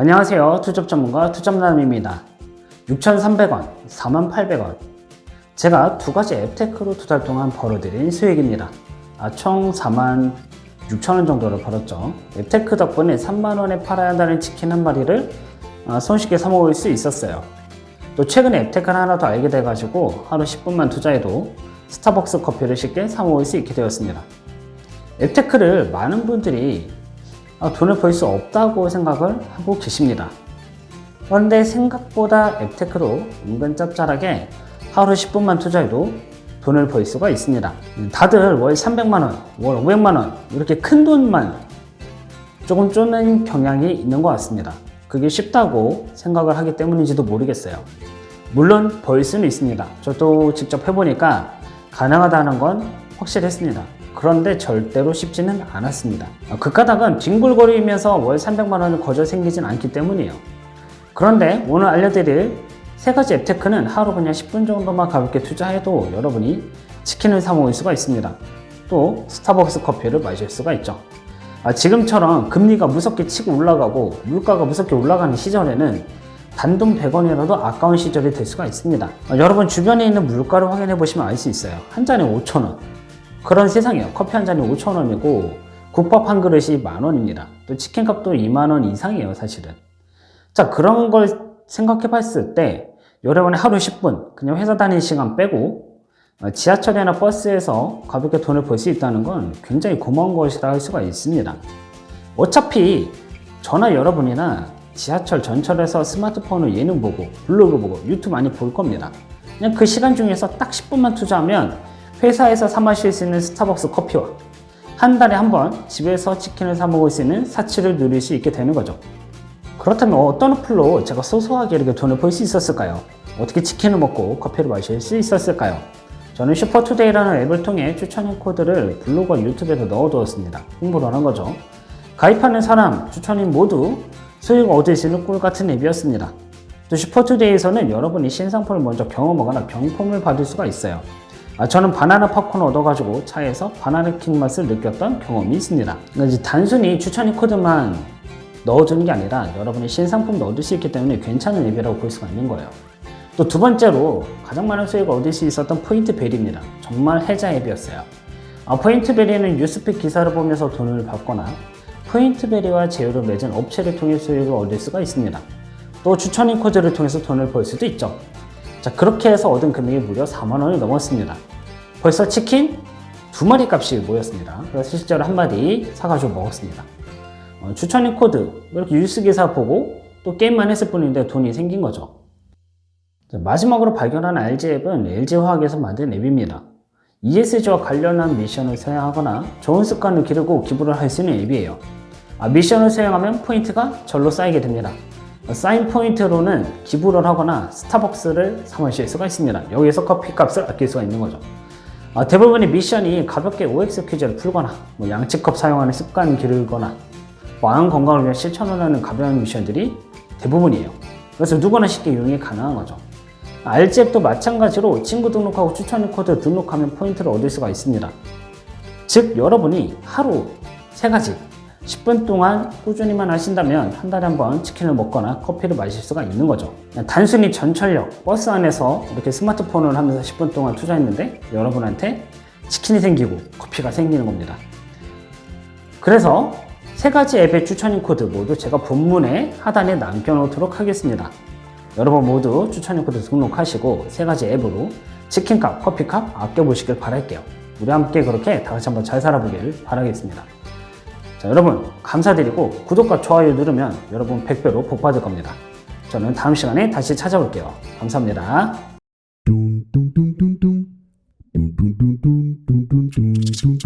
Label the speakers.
Speaker 1: 안녕하세요. 투잡 전문가 투잡남입니다. 6,300원, 4,800원. 제가 두 가지 앱테크로 두 달 동안 벌어들인 수익입니다. 아, 총 4만 6천원 정도를 벌었죠. 앱테크 덕분에 3만원에 팔아야 한다는 치킨 한 마리를 아, 손쉽게 사먹을 수 있었어요. 또 최근에 앱테크를 하나 더 알게 돼가지고 하루 10분만 투자해도 스타벅스 커피를 쉽게 사먹을 수 있게 되었습니다. 앱테크를 많은 분들이 아, 돈을 벌 수 없다고 생각을 하고 계십니다. 그런데 생각보다 앱테크로 은근 짭짤하게 하루 10분만 투자해도 돈을 벌 수가 있습니다. 다들 월 300만원, 월 500만원, 이렇게 큰 돈만 조금 쪼는 경향이 있는 것 같습니다. 그게 쉽다고 생각을 하기 때문인지도 모르겠어요. 물론 벌 수는 있습니다. 저도 직접 해보니까 가능하다는 건 확실했습니다. 그런데 절대로 쉽지는 않았습니다. 그 까닭은 뒹굴거리면서 월 300만 원을 거저 생기진 않기 때문이에요. 그런데 오늘 알려드릴 세 가지 앱테크는 하루 그냥 10분 정도만 가볍게 투자해도 여러분이 치킨을 사 먹을 수가 있습니다. 또 스타벅스 커피를 마실 수가 있죠. 아, 지금처럼 금리가 무섭게 치고 올라가고 물가가 무섭게 올라가는 시절에는 단돈 100원이라도 아까운 시절이 될 수가 있습니다. 아, 여러분 주변에 있는 물가를 확인해 보시면 알 수 있어요. 한 잔에 5,000원. 그런 세상이에요. 커피 한 잔이 5,000원이고 국밥 한 그릇이 만 원입니다. 또 치킨 값도 2만 원 이상이에요, 사실은. 자, 그런 걸 생각해 봤을 때 여러분의 하루 10분, 그냥 회사 다니는 시간 빼고 어, 지하철이나 버스에서 가볍게 돈을 벌 수 있다는 건 굉장히 고마운 것이라 할 수가 있습니다. 어차피 저나 여러분이나 지하철 전철에서 스마트폰을 예능 보고 블로그 보고 유튜브 많이 볼 겁니다. 그냥 그 시간 중에서 딱 10분만 투자하면 회사에서 사 마실 수 있는 스타벅스 커피와 한 달에 한 번 집에서 치킨을 사 먹을 수 있는 사치를 누릴 수 있게 되는 거죠. 그렇다면 어떤 어플로 제가 소소하게 이렇게 돈을 벌 수 있었을까요? 어떻게 치킨을 먹고 커피를 마실 수 있었을까요? 저는 슈퍼투데이라는 앱을 통해 추천인 코드를 블로그와 유튜브에도 넣어두었습니다. 홍보를 하는 거죠. 가입하는 사람, 추천인 모두 수익 얻을 수 있는 꿀 같은 앱이었습니다. 또 슈퍼투데이에서는 여러분이 신상품을 먼저 경험하거나 경품을 받을 수가 있어요. 아, 저는 바나나 팝콘을 얻어가지고 차에서 바나나 킹 맛을 느꼈던 경험이 있습니다. 그러니까 단순히 추천인 코드만 넣어주는 게 아니라 여러분이 신상품도 얻을 수 있기 때문에 괜찮은 앱이라고 볼 수가 있는 거예요. 또 두 번째로 가장 많은 수익을 얻을 수 있었던 포인트 벨입니다. 정말 해자 앱이었어요. 아, 포인트 벨에는 뉴스픽 기사를 보면서 돈을 받거나 포인트 벨이와 제휴를 맺은 업체를 통해 수익을 얻을 수가 있습니다. 또 추천인 코드를 통해서 돈을 벌 수도 있죠. 자, 그렇게 해서 얻은 금액이 무려 4만 원이 넘었습니다. 벌써 치킨 두 마리 값이 모였습니다. 그래서 실제로 한 마리 사가지고 먹었습니다. 어, 추천인 코드 이렇게 뉴스 기사 보고 또 게임만 했을 뿐인데 돈이 생긴 거죠. 자, 마지막으로 발견한 RG 앱은 LG화학에서 만든 앱입니다. ESG와 관련한 미션을 수행하거나 좋은 습관을 기르고 기부를 할 수 있는 앱이에요. 아, 미션을 수행하면 포인트가 절로 쌓이게 됩니다. 어, 쌓인 포인트로는 기부를 하거나 스타벅스를 사 마실 수가 있습니다. 여기서 커피 값을 아낄 수가 있는 거죠. 아, 대부분의 미션이 가볍게 OX 퀴즈를 풀거나 뭐 양치컵 사용하는 습관 기르거나 마음 건강을 위해 실천을 하는 가벼운 미션들이 대부분이에요. 그래서 누구나 쉽게 이용이 가능한 거죠. 알잽도 마찬가지로 친구 등록하고 추천 코드 등록하면 포인트를 얻을 수가 있습니다. 즉 여러분이 하루 세 가지 10분 동안 꾸준히만 하신다면 한 달에 한 번 치킨을 먹거나 커피를 마실 수가 있는 거죠. 단순히 전철역, 버스 안에서 이렇게 스마트폰을 하면서 10분 동안 투자했는데 여러분한테 치킨이 생기고 커피가 생기는 겁니다. 그래서 세 가지 앱의 추천인 코드 모두 제가 본문의 하단에 남겨놓도록 하겠습니다. 여러분 모두 추천인 코드 등록하시고 세 가지 앱으로 치킨값, 커피값 아껴보시길 바랄게요. 우리 함께 그렇게 다 같이 한번 잘 살아보길 바라겠습니다. 자, 여러분 감사드리고 구독과 좋아요 누르면 여러분 100배로 복 받을 겁니다. 저는 다음 시간에 다시 찾아올게요. 감사합니다.